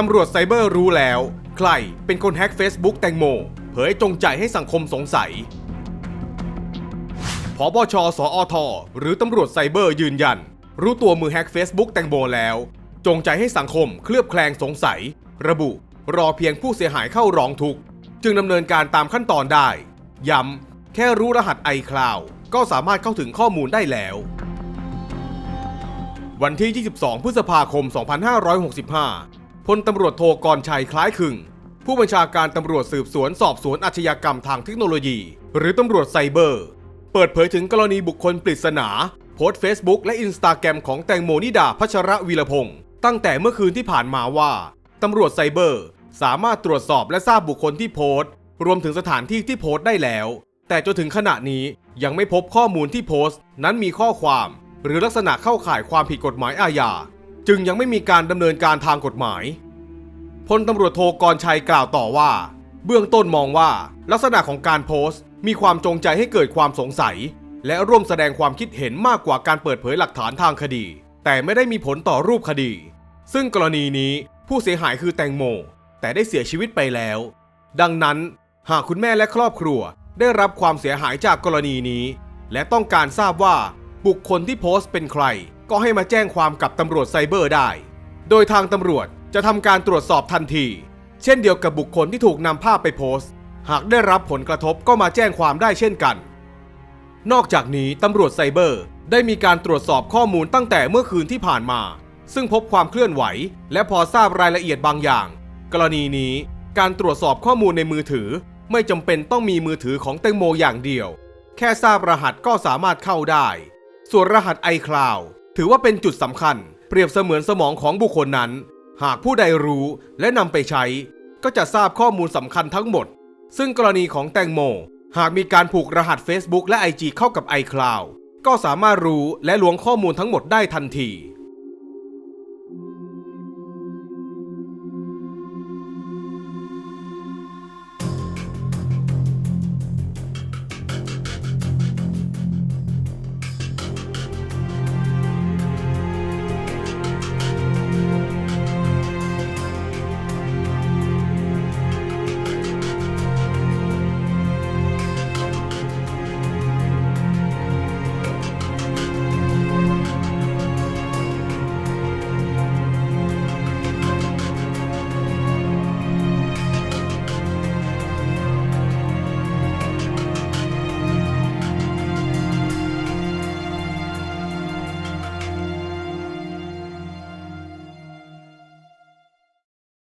ตำรวจไซเบอร์รู้แล้ว ใครเป็นคนแฮ็ก Facebook แตงโม เผยจงใจให้สังคมสงสัยพบชสอท หรือตำรวจไซเบอร์ยืนยัน รู้ตัวมือแฮ็ก Facebook แตงโมแล้ว จงใจให้สังคมเคลือบแคลงสงสัย ระบุ รอเพียงผู้เสียหายเข้าร้องทุกข์จึงดำเนินการตามขั้นตอนได้ ย้ำแค่รู้รหัส iCloud ก็สามารถเข้าถึงข้อมูลได้แล้ว วันที่ 22 พฤษภาคม 2565 พลตำรวจโทกรชัยคล้ายคึง ผู้บัญชาการตำรวจสืบสวนสอบสวนอาชญากรรมทางเทคโนโลยี หรือตำรวจไซเบอร์ เปิดเผยถึงกรณีบุคคลปริศนา โพสต์ Facebook และ Instagram ของแตงโมนิดาพัชระวีรพงศ์ตั้งแต่เมื่อคืนที่ผ่านมาว่าตำรวจไซเบอร์ สามารถตรวจสอบและทราบบุคคลที่โพสต์ รวมถึงสถานที่ที่โพสต์ได้แล้ว แต่จนถึงขณะนี้ยังไม่พบข้อมูลที่โพสต์ นั้นมีข้อความ หรือลักษณะเข้าข่ายความผิดกฎหมายอาญา จึงยังไม่มีการดำเนินการทางกฎหมายพลตำรวจโทกรชัยกล่าวต่อว่า เบื้องต้นมองว่าลักษณะของการโพสต์ มีความจงใจให้เกิดความสงสัย และร่วมแสดงความคิดเห็นมากกว่าการเปิดเผยหลักฐานทางคดี แต่ไม่ได้มีผลต่อรูปคดี ซึ่งกรณีนี้ผู้เสียหายคือแตงโม แต่ได้เสียชีวิตไปแล้ว ดังนั้น หากคุณแม่และครอบครัวได้รับความเสียหายจากกรณีนี้ และต้องการทราบว่า บุคคลที่โพสต์เป็นใคร ก็ให้มาแจ้งความกับตำรวจไซเบอร์ได้ โดยทางตำรวจจะทำการตรวจสอบทันที เช่นเดียวกับบุคคลที่ถูกนำภาพไปโพสต์ หากได้รับผลกระทบก็มาแจ้งความได้เช่นกัน นอกจากนี้ตำรวจไซเบอร์ได้มีการตรวจสอบข้อมูลตั้งแต่เมื่อคืนที่ผ่านมา ซึ่งพบความเคลื่อนไหว และพอทราบรายละเอียดบางอย่าง กรณีนี้การตรวจสอบข้อมูลในมือถือ ไม่จำเป็นต้องมีมือถือของแตงโมอย่างเดียว แค่ทราบรหัสก็สามารถเข้าได้ ส่วนรหัส iCloud ถือว่าเป็นจุดสำคัญ เปรียบเสมือนสมองของบุคคลนั้น หากผู้ใดรู้และนำไปใช้ ก็จะทราบข้อมูลสำคัญทั้งหมด ซึ่งกรณีของแตงโม หากมีการผูกรหัส Facebook และ IG เข้ากับ iCloud ก็สามารถรู้และล้วงข้อมูลทั้งหมดได้ทันที